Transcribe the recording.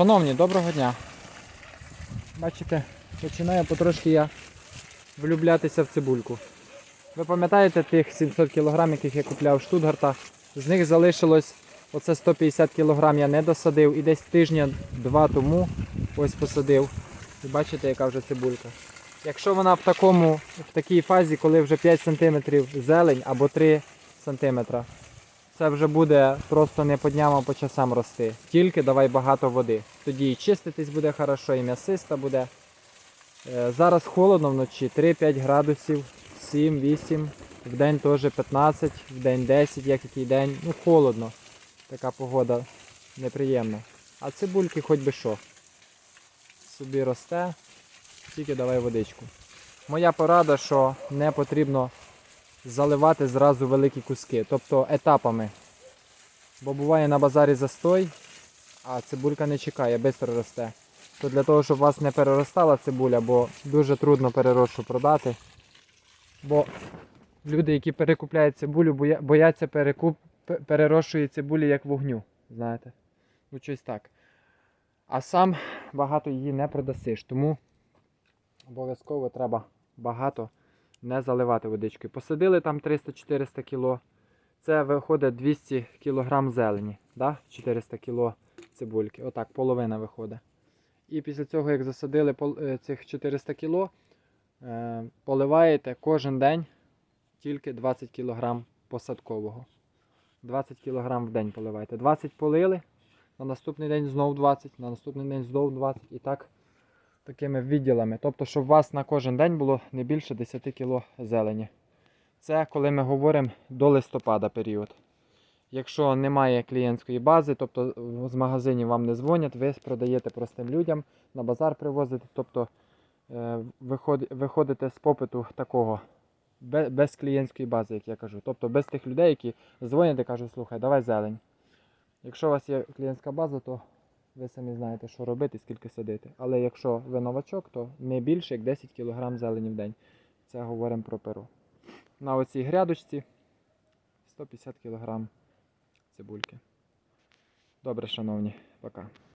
Шановні, доброго дня. Бачите, починаю потрошки я влюблятися в цибульку. Ви пам'ятаєте тих 700 кг, яких я купляв в Штутгарта? З них залишилось оце 150 кг я не досадив і десь тижня два тому ось посадив. І бачите, яка вже цибулька. Якщо вона в такому, в такій фазі, коли вже 5 см зелень або 3 см, це вже буде просто не по дням, а по часам рости. Тільки давай багато води. Тоді і чиститись буде хорошо, і м'ясиста буде. Е, Зараз холодно вночі, 3-5 градусів, 7-8, в день теж 15, в день 10, як який день. Ну холодно. Така погода неприємна. А цибульки хоч би що. Собі росте, тільки давай водичку. Моя порада, що не потрібно заливати зразу великі куски, тобто етапами. Бо буває на базарі застой, а цибулька не чекає, швидко росте. То для того, щоб у вас не переростала цибуля, бо дуже трудно переросшу продати. Бо люди, які перекупляють цибулю, бояться перекуп... пе- перерощує цибулі як вогню. Знаєте? Ну щось так. А сам багато її не продасиш. Тому обов'язково треба багато не заливати водичкою. Посадили там 300-400 кг. Це виходить 200 кг зелені. Да? 400 кг цибульки. Отак, половина виходить. І після цього, як засадили е, цих 400 кг, е, поливаєте кожен день тільки 20 кг посадкового. 20 кг в день поливаєте. 20 полили, на наступний день знов 20, на наступний день знов 20 і так такими відділами. Тобто, щоб у вас на кожен день було не більше 10 кг зелені. Це коли ми говоримо до листопада період. Якщо немає клієнтської бази, тобто з магазинів вам не дзвонять, ви продаєте простим людям, на базар привозите, тобто е, виходите з попиту такого без клієнтської бази, як я кажу. Тобто без тих людей, які дзвонять і кажуть, слухай, давай зелень. Якщо у вас є клієнтська база, то ви самі знаєте, що робити, скільки садити. Але якщо ви новачок, то не більше як 10 кг зелені в день. Це говоримо про перу. На оцій грядочці 150 кг цибульки. Добре, шановні, пока.